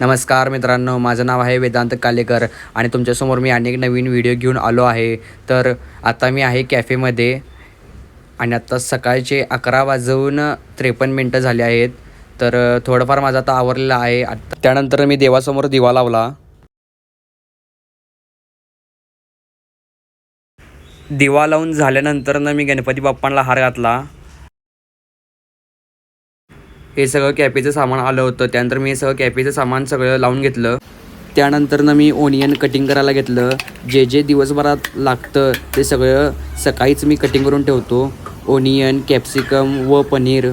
नमस्कार मित्रांनो माझं नाव आहे वेदांत कालेकर आणि तुमच्यासमोर मी अनेक नवीन व्हिडिओ घेऊन आलो आहे. तर आता मी आहे कॅफेमध्ये आणि आत्ता सकाळचे अकरा वाजवून त्रेपन्न मिनटं झाले आहेत. तर थोडंफार माझं आता आवरलेलं आहे. त्यानंतर मी देवासमोर दिवा लावला. दिवा लावून झाल्यानंतर ना मी गणपती बाप्पांना हार घातला. हे सगळं कॅफेचं सामान आलं होतं. त्यानंतर मी हे सगळं कॅफेचं सामान सगळं लावून घेतलं. त्यानंतरनं मी ओनियन कटिंग करायला घेतलं. जे जे दिवसभरात लागतं ते सगळं सकाळीच मी कटिंग करून ठेवतो. ओनियन कॅप्सिकम व पनीर.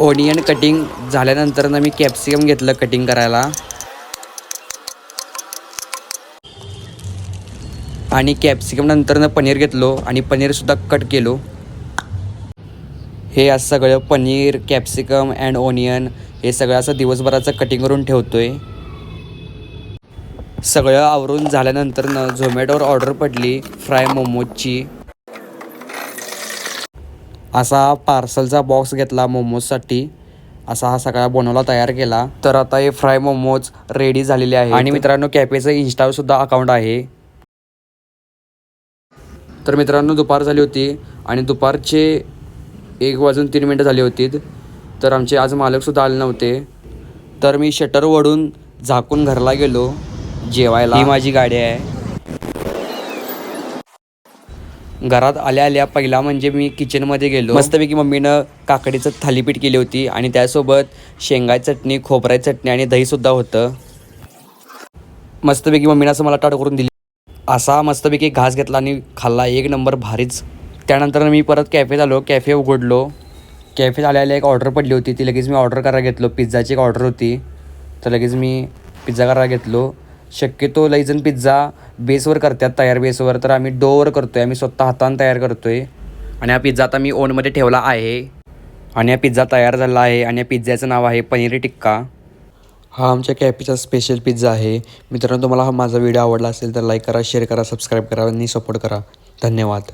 ओनियन कटिंग झाल्यानंतरनं मी कॅप्सिकम घेतलं कटिंग करायला. आणि कॅप्सिकम नंतरनं पनीर घेतलो आणि पनीरसुद्धा कट केलो. हे असं सगळं पनीर कॅप्सिकम अँड ओनियन हे सगळं असं दिवसभराचं कटिंग करून ठेवतो आहे सगळं आवरून झाल्यानंतर न झोमॅटोवर ऑर्डर पडली फ्राय मोमोजची. असा पार्सलचा बॉक्स घेतला मोमोजसाठी. असा हा सगळा बनवला तयार केला. तर आता हे फ्राय मोमोज रेडी झालेले आहे आणि मित्रांनो कॅफेचं इन्स्टावर सुद्धा अकाउंट आहे. तर मित्रांनो दुपार झाली होती आणि दुपारचे एक वाजून तीन मिनटं झाली होती. तर आमचे आज मालकसुद्धा आले नव्हते. तर मी शटर ओढून झाकून घरला गेलो. जेवायला. ही माझी गाडी आहे. घरात आल्या आल्या पहिला म्हणजे मी किचनमध्ये गेलो. मस्तपैकी मम्मीनं काकडीचं थालीपीठ केली होती आणि त्यासोबत शेंगाची चटणी खोबऱ्याची चटणी आणि दहीसुद्धा होतं. मस्तपैकी मम्मीनं असं मला टाट करून दिली. असा मस्तपैकी घास घेतला आणि खाल्ला. एक नंबर भारीच त्यानंतर मी परत कॅफेत आलो. कॅफे उघडलो. कॅफेत आल्याला एक ऑर्डर पडली होती. ती लगेच मी ऑर्डर करायला घेतलो. पिझ्झाची एक ऑर्डर होती. तर लगेच मी पिझ्झा करायला घेतलो. शक्यतो लईजण पिझ्झा बेसवर करतात. तयार बेसवर तर आम्ही डोवर करतो आहे आम्ही स्वतः हातानं तयार करतो आहे आणि हा पिझ्झा आता मी ओनमध्ये ठेवला आहे. आणि हा पिझ्झा तयार झाला आहे. आणि या पिझ्झ्याचं नाव आहे पनीर टिक्का. हा आमच्या कॅफेचा स्पेशल पिझ्झा आहे. मित्रांनो तुम्हाला हा माझा व्हिडिओ आवडला असेल तर लाईक करा शेअर करा सबस्क्राईब करा आणि सपोर्ट करा. धन्यवाद.